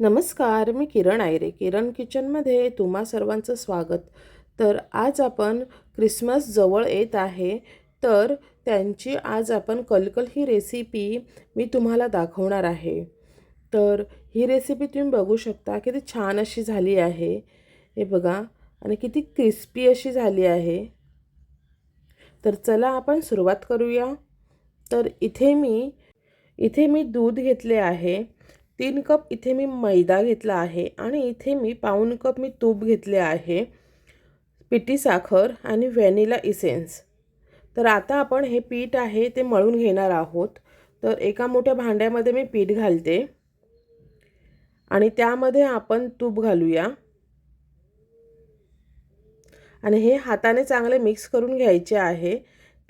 नमस्कार मी किरण आयरे. किरण किचनमध्ये तुम्हा सर्वांचं स्वागत. तर आज आपण क्रिसमस जवळ येत आहे तर त्यांची आज आपण कलकल ही रेसिपी मी तुम्हाला दाखवणार आहे. तर ही रेसिपी तुम्ही बघू शकता किती छान अशी झाली आहे. हे बघा आणि किती क्रिस्पी अशी झाली आहे. तर चला आपण सुरुवात करूया. तर इथे मी इथे मी दूध घेतले आहे. तीन कप इथे मी मैदा घेतला आहे आणि इथे मी पाऊण कप मी तूप घेतले आहे पिठी साखर आणि व्हॅनिला इसेन्स. तर आता आपण हे पीठ आहे ते मळून घेणार आहोत. तर एका मोठ्या भांड्यामध्ये मी पीठ घालते. आणि त्यामध्ये आपण तूप घालूया. आणि हे हाताने चांगले मिक्स करून घ्यायचे आहे.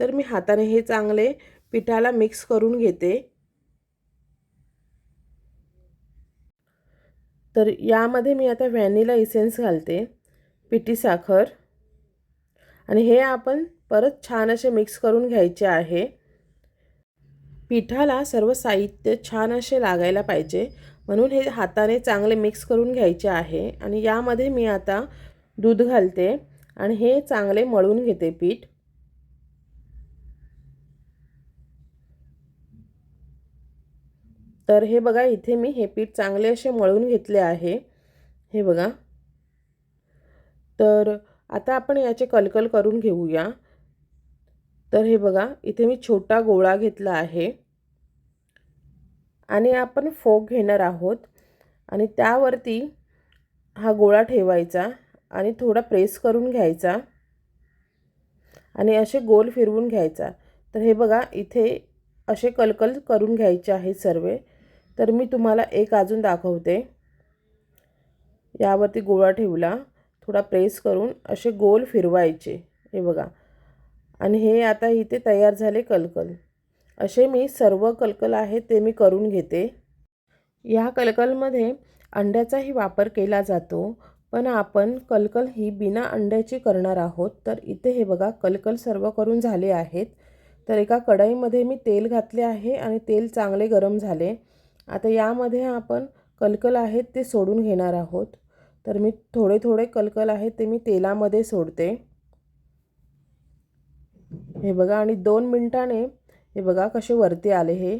तर मी हाताने हे चांगले पिठाला मिक्स करून घेते. तर यामध्ये मी आता व्हॅनिला इसेन्स घालते पिठी साखर. आणि हे आपण परत छान असे मिक्स करून घ्यायचे आहे. पिठाला सर्व साहित्य छान असे लागायला पाहिजे म्हणून हे हाताने चांगले मिक्स करून घ्यायचे आहे. आणि यामध्ये मी आता दूध घालते आणि हे चांगले मळून घेते पीठ. तर हे बघा इथे मी हे पीठ चांगले असे मळून घेतले आहे. हे बघा. तर आता आपण याचे कलकल करून घेऊया. तर हे बघा इथे मी छोटा गोळा घेतला आहे. आणि आपण फोक घेणार आहोत. आणि त्यावरती हा गोळा ठेवायचा आणि थोडा प्रेस करून घ्यायचा. आणि असे गोल फिरवून घ्यायचा. तर हे बघा इथे असे कलकल करून घ्यायचे आहेत सर्व. तर मी तुम्हाला एक अजून दाखवते. यावरती गोळा ठेवला. थोडा प्रेस करून असे गोल फिरवायचे. हे बघा. आणि हे आता इथे तयार झाले कलकल. असे मी सर्व कलकल आहे ते मी करून घेते. या कलकलमध्ये अंड्याचाही वापर केला जातो. पण आपण कलकल ही बिना अंड्याची करणार आहोत. तर इथे हे बघा कलकल सर्व करून झाले आहेत. तर एका कढईमध्ये मी तेल घातले आहे आणि तेल चांगले गरम झाले. आता यामध्ये आपण कलकल आहेत ते सोडून घेणार आहोत. तर मी थोडे थोडे कलकल आहेत ते मी तेलामध्ये सोडते. हे बघा आणि दोन मिनटाने हे बघा कसे वरती आले हे.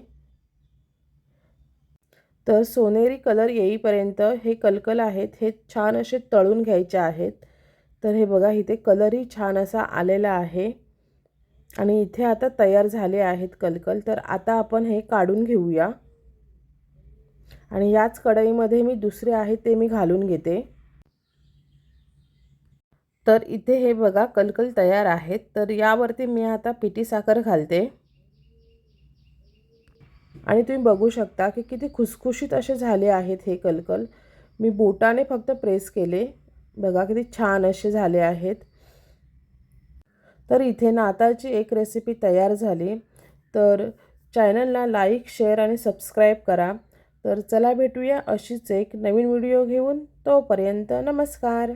तर सोनेरी कलर येईपर्यंत हे कलकल आहेत हे छान असे तळून घ्यायचे आहेत. तर हे बघा इथे कलरही छान असा आलेला आहे. आणि इथे आता तयार झाले आहेत कलकल. तर आता आपण हे काढून घेऊया. आणि याच कढईमध्ये मी दुसरे आहे ते मी घालून घेते. तर इथे हे बघा कलकल तयार आहेत. तर यावरती मी आता पिठी साखर घालते. आणि तुम्ही बघू शकता की किती खुसखुशीत असे झाले आहेत हे कलकल. मी बोटाने फक्त प्रेस केले. बघा किती छान असे झाले आहेत. तर इथे नाताळची एक रेसिपी तयार झाली. तर चॅनलला लाईक शेअर आणि सबस्क्राईब करा. तर चला भेटूया अशीच एक नवीन व्हिडिओ घेऊन. तोपर्यंत नमस्कार.